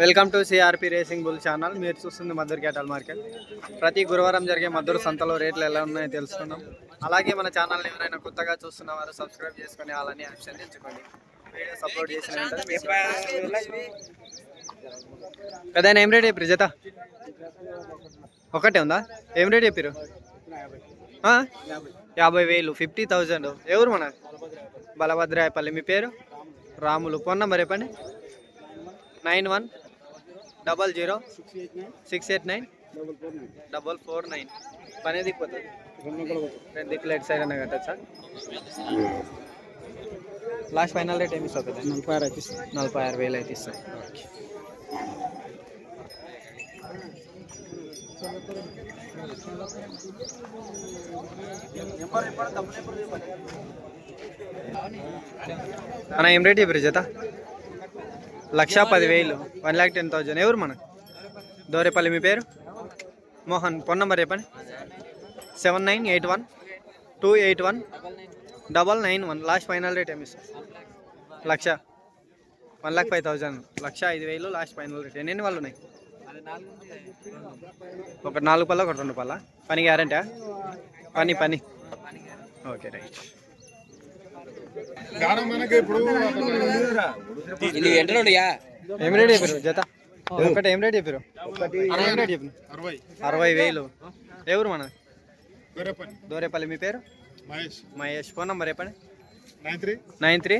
Welcome to CRP racing bull channel మీరు చూస్తుంది Maddur క్యాటల్ market. ప్రతి గురువారం జరిగే మద్దూరు సంతలో రేట్లు ఎలా ఉన్నాయో తెలుసుకుందాం. అలాగే మన ఛానల్ని ఎవరైనా కొత్తగా చూస్తున్న వారు సబ్స్క్రైబ్ చేసుకుని అలానే ఆప్షన్ తెచ్చుకోండి వీడియోస్ అప్లోడ్ చేసిన కదా ఏం రేట్ చెప్పారు జత? ఒకటే ఉందా? ఏం రేట్ చెప్పారు యాభై వేలు ఫిఫ్టీ థౌజండ్ ఎవరు మన? బలభద్రాయపల్లి. మీ పేరు? రాములు. పొన్న మరి చెప్పండి. Nine one double zero six eight nine double four nine. పని దిక్కుపోతుంది రెండు దిక్కులు ఎట్ సైడ్ అన్న కట్టచ్చా? లాస్ట్ ఫైనల్ రేట్ ఏమి ఇస్తావు కదా నలభై ఆరు అయితే నలభై ఆరు వేలు అయితే ఇస్తాయి అన్న ఏం రేట్ చెప్పారు జత? లక్ష పదివేలు. వన్ ల్యాక్ టెన్ థౌజండ్ ఎవరు మన? దోరేపల్లి మీ పేరు? మోహన్. ఫోన్ నెంబర్ చెప్పండి. Seven nine eight one two eight one double nine one. Last final rate ఏమి ఇస్తారు? Lakh. One lakh five thousand lakh ఐదు వేలు లాస్ట్ ఫైనల్ రేట్. ఎన్ని వాళ్ళు ఉన్నాయి? ఒక నాలుగు పళ్ళ ఒకటి రెండు పళ్ళ. పని గ్యారంటీ పని పని. ఓకే రైట్ మనకి ఇప్పుడు ఇది ఎంటలోడియా ఏం రేట్ చెప్పారు జత? ఒకటి ఏం రేట్ చెప్పారు ఏం రేట్ చెప్పారు అరవై. వేలు. ఎవరు మన దోరేపల్లి. మీ పేరు? మహేష్. మహేష్. ఫోన్ నెంబర్ చెప్పండి. Nine three. Nine three.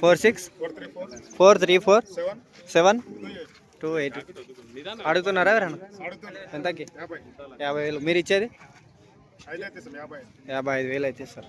Four six. Four three four. Four three four. Seven. Two eight. అడుగుతున్నారా ఎవరన్నా? ఎంతకి? యాభై. యాభై వేలు. మీరు ఇచ్చేది? ఐదు అయితే సార్.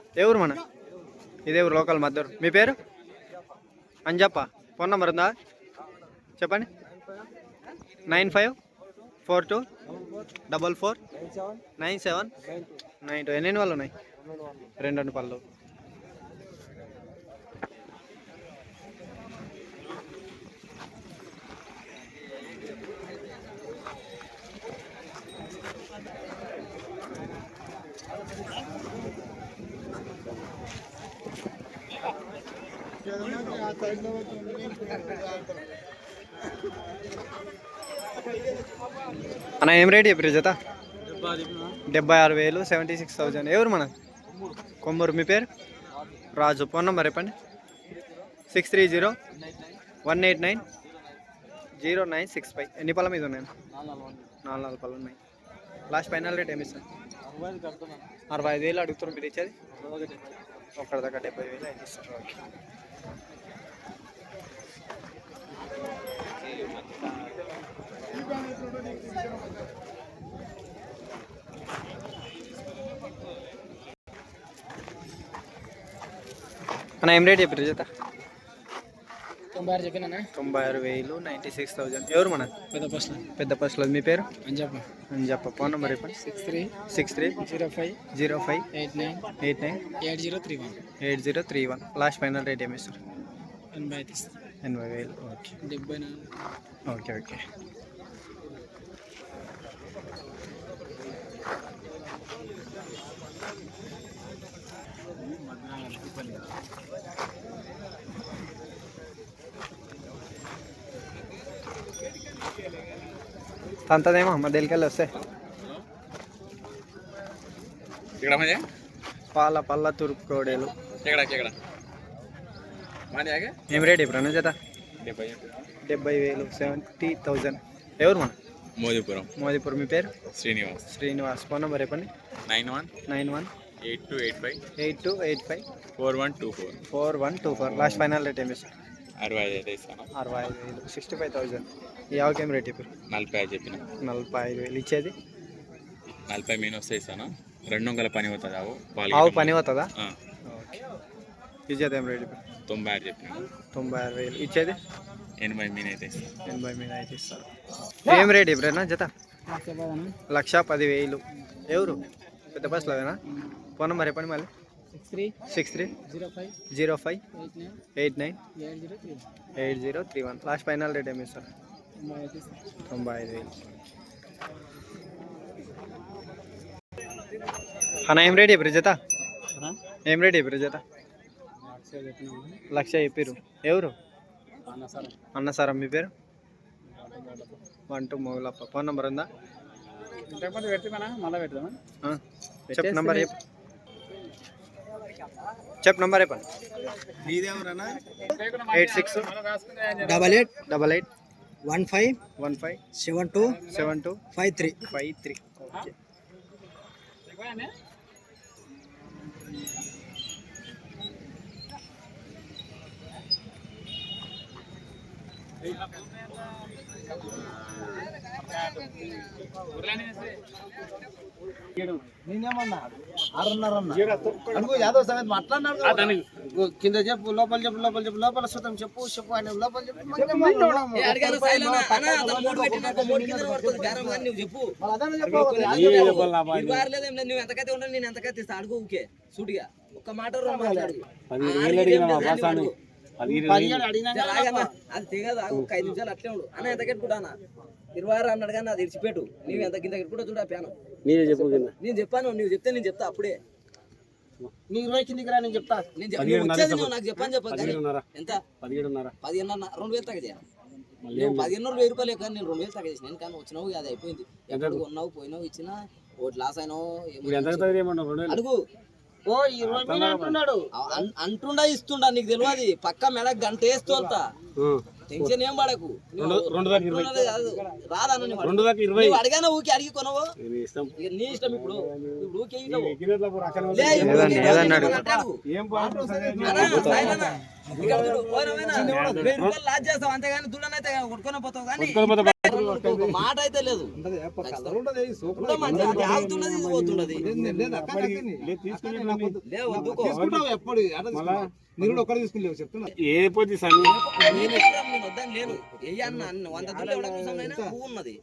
ఏ ఊరు మన? ఇదే ఊరు లోకల్ మద్దరు? మీ పేరు? అంజప్ప. ఫోన్ నెంబర్ ఉందా? చెప్పండి. Nine five four two double four nine seven nine two. ఎన్ని వాళ్ళు ఉన్నాయి? రెండు రెండు పళ్ళు. అన్న ఏం రేట్ చెప్పారు జత? డెబ్బై ఆరు వేలు సెవెంటీ సిక్స్ థౌజండ్ ఎవరు మన? కొమ్మూరు. మీ పేరు? రాజు. ఫోన్ నెంబర్ చెప్పండి. Six three zero one eight nine zero nine six five ఎన్ని పళ్ళ మీద ఉన్నాయి? నాలుగు నాలుగు పళ్ళు ఉన్నాయి. లాస్ట్ ఫైనల్ రేట్ ఏమి ఇస్తాను అరవై ఐదు వేలు అడుగుతున్నారు మీరు ఇచ్చేది? ఒకటి దగ్గర డెబ్బై వేలు అయితే ఇస్తారు అన్న ఏం రేట్ చెప్పారు జత? తొంభై ఆరు చెప్పినా తొంభై ఆరు వేలు నైంటీ సిక్స్ థౌజండ్ ఎవరు మన? పెద్ద బస్సులు పెద్ద బస్సులో మీ పేరు? అని చెప్ప ఫోన్ నెంబర్ చెప్పండి. Six three six three zero five zero five eight nine eight nine eight zero three one eight zero three one last final rate ఏమి ఇస్తారు? ఎనభై. ఎనభై వేలు. ఓకే. డెబ్బై ఓకే ఓకే. తంతదేమో మధ్యలోకి వస్తే ఇక్కడ పాల పళ్ళ తూర్పు కోడేలు ఏం రేట్ ఇప్పుడు జత డెబ్బై డెబ్బై వేలు సెవెంటీ థౌజండ్ ఎవరు మన మోదీపురం మోదీపూర్ మీ పేరు శ్రీనివాస్ శ్రీనివాస్ ఫోన్ నెంబర్ చెప్పండి nine one nine one eight two eight five eight two eight five four one two four four one two four last final rate ఏమి ఇస్తారు అరవై ఐదు అయితే ఇస్తాను. అరవై ఐదు వేలు. Sixty five thousand. ఈ ఆవుకి ఏం రేట్ ఇప్పుడు నలభై ఐదు చెప్పిన. నలభై ఐదు వేలు. ఇచ్చేది? నలభై మీన వస్తే ఇస్తాను. రెండు వందల పని అవుతుంది ఆవు. ఆవు పని అవుతుందా? ఇచ్చేది ఏం రేట్ ఇప్పుడు తొంభై ఆరు చెప్పిన. తొంభై ఆరు వేలు. ఇచ్చేది? ఎనభై మీన్ అయితే ఇస్తాను. ఎనభై మీద అయితే ఇస్తారు? ఏం రేట్ ఇప్పుడైనా జత? లక్ష పది వేలు ఎవరు? పెద్ద బస్సులోనా ఫోన్ నెంబర్ చెప్పండి మళ్ళీ. Six three six three zero five zero five eight nine eight nine eight zero three eight zero three one. Last final rate ఏమి ఇస్తారు? తొంభై ఐదు వేలు. అన్న ఏం రేట్ చెప్పారు జత? ఏం రేట్ చెప్పారు జత. లక్ష చెప్పారు ఎవరు? అన్న సార్. అన్న సార్ మీ పేరు? One two Mogalappa. Phone number ఉందా? పెడతామా మళ్ళీ పెడతామా ఆ, చెప్పు నంబర్ చెప్పు. చెప్పు నంబర్ చెప్పండి. Eight six double eight double eight one five one five seven two seven two five three five three. Okay. నేనేమన్నా ఆరున్నర అనుకో యాదవ్ సంగతి మాట్లాడినాడు కింద. చెప్పు లోపల చెప్పు లోపల చెప్పు లోపల సుతం చెప్పు చెప్పు ఆయన లోపల చెప్పు. నువ్వు ఎంతకైతే ఉండవు నేను ఎంతకైతే అడుగు ఊకే. సూటిగా. ఒక్క మాట రెండు మాట్లాడు. అది తెగదు. ఒక ఐదు నిమిషాలు అట్లే ఉండు. అన్న ఎంత కట్టుకుంటానా ఇరవై ఆరు అన్నాడు కానీ అది ఇడిచిపెట్టు. నీవు ఎంత కింద కట్టుకుంటా చూడ ప్యాను నేను చెప్పాను నువ్వు చెప్తే నేను చెప్తా అప్పుడే. నీ ఇరవై కిందికి రా నేను చెప్తా. నేను నువ్వు వచ్చేది నువ్వు నాకు చెప్పని చెప్పదు కానీ. ఎంత? పదిహేనున్నర రెండు వేలు తగ్గ నువ్వు పదిహేను వెయ్యి రూపాయలు కానీ నేను రెండు వేలు తగ్గ చేసిన. కానీ వచ్చినావు? అది అయిపోయింది. ఎప్పుడు కొన్నావు? పోయినావు? ఇచ్చినా? ఒకటి లాస్ అయినావు? అడుగు. ఓ ఇరవై మీద అంటున్నాడు. అంటుండా ఇస్తుండా నీకు తెలియదు పక్క మెడ గంట వేస్తూ అంతా. టెన్షన్ ఏం పడకు. రాదన్న. నువ్వు అడిగానా ఊకి అడిగి కొనవు? నీ ఇష్టం ఇప్పుడు. ఇప్పుడు ఊకే మాట అయితే లేదు. ఆగుతున్నది పోతున్నది. ఎప్పుడు మీరు తీసుకుని చెప్తున్నా. వద్దని లేను ఏ అన్న వంద పువ్వు ఉన్నది.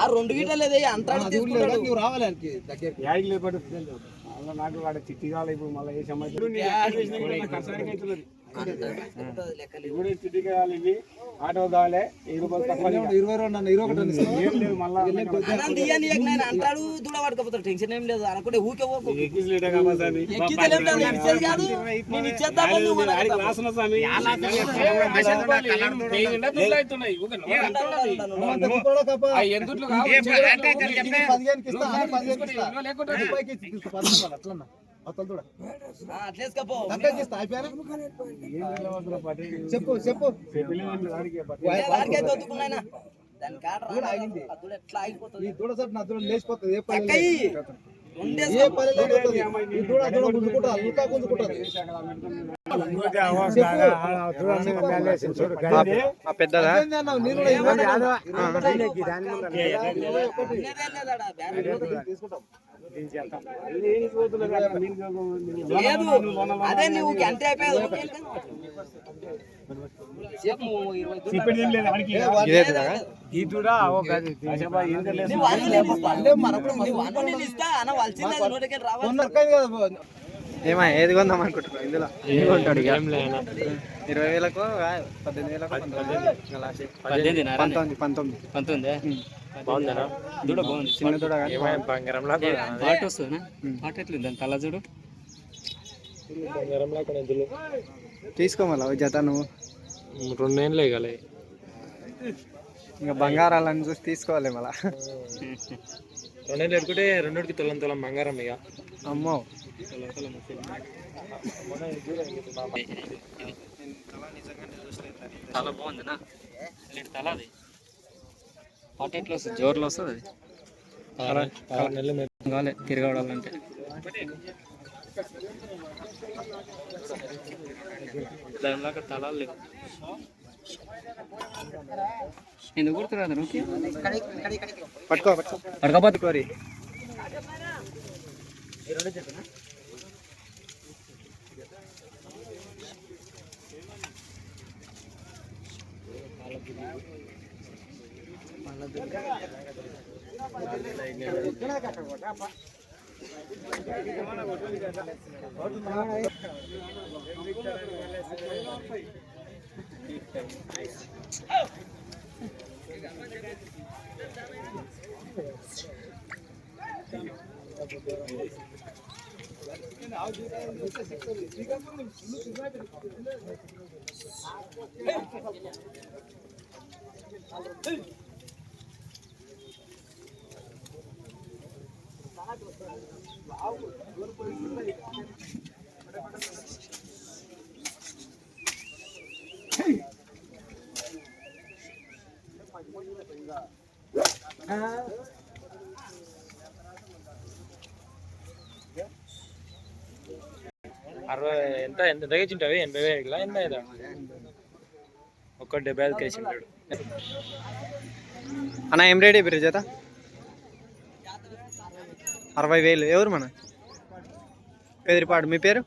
ఆ రెండు గీటలు లేదు తీసుకుంటాడు. నువ్వు రావాలి ఆయనకి దగ్గర నాకు వాడు చిట్టి కావాలి ఇప్పుడు మళ్ళీ ఏ సమస్య. ఇప్పుడు చిట్టి కావాలి ఇవి ఆటో. ఇరవై రెండు అన్న ఇరవై ఒకటి అంటాడు దూడ టెన్షన్ ఏం లేదు అనుకుంటే ఊకే పోకు చెప్పు చెప్పు లేచిపోతుంది ఏ పని ఇంకా గుంజుకుంటుంది పెద్దదా. తీసుకుంటాం అదే నువ్వు దూడ. ఇదే పెద్దగా నువ్వు అన్ను నేను ఇస్తా. అన్ను నేను ఇస్తా అన్న వలసింది అది నోటికి రావాలి. ఏమా ఏది కొందాం అనుకుంటున్నావు ఇందులో? ఏది కొంటాడు ఇక? ఇరవై వేలకు పద్దెనిమిది వేలకు పంతొమ్మిది పంతొమ్మిది పంతొమ్మిది. పంతొమ్మిది? బాగుందా దూడ బాగుంది చిన్న దూడ కానీ పాట వస్తుందా? పాట ఎట్లుంది? దాని తల చూడు. తీసుకో మళ్ళీ ఓ జత నువ్వు. రెండేళ్ళే కాలే ఇంకా బంగారాలను చూసి తీసుకోవాలి మళ్ళా. రెండేళ్ళు పెట్టుకుంటే రెండుకి తులం తులం బంగారం ఇక. అమ్మో. తల బాగుందినా? తల అది. పాట ఎట్లా వస్తుంది? జోరులో వస్తుంది అది. కాలే తిరగడాలంటే దానిలాగా తలాలు లేవు. ఎందుకు గుర్తురాదు పట్టుకో పట్టుకో. Hey! అరవై ఎంత? ఎంత తగ్గించుంటావి ఎనభై వేలు ఎనభై ఐదు ఒక్క డెబ్బై ఐదు కేసి ఉంటాడు అన్న ఏం రేట్ ఇప్పుడు జత? అరవై వేలు ఎవరు మన? పెదిరిపాడు. మీ పేరు?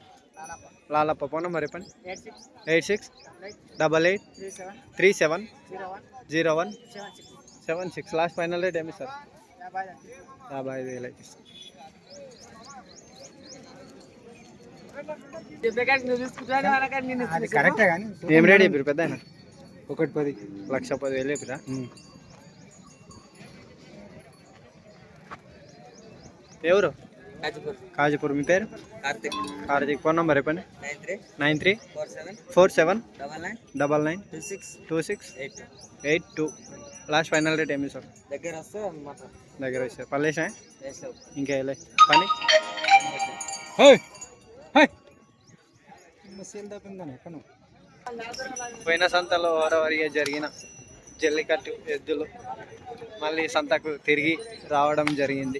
లాలప్ప. ఫోన్ నెంబర్ చెప్పండి. Eight six. Double eight. Three seven. Zero one. Seven six. Last final rate ఏమి సార్? యాభై ఐదు వేలు అయితే కానీ ఏం రేట్ చెప్పారు పెద్ద ఒకటి పది. లక్ష పది వేలు చెప్పిరా ఎవరు? కాజీపూర్. మీ పేరు? కార్తిక్. కార్తీక్. ఫోన్ నెంబర్ చెప్పండి. Nine three. Nine three. Four seven. Four seven. Double nine. Double nine. Two six. Two six. Eight. Eight two. Last final rate ఏమి సార్ దగ్గర వస్తే దగ్గర వచ్చారు పర్లేసా ఇంకా వెళ్ళే పని పోయిన సంతలో వారవారిగా జరిగిన జల్లికట్టు ఎద్దులు మళ్ళీ సంతకు తిరిగి రావడం జరిగింది.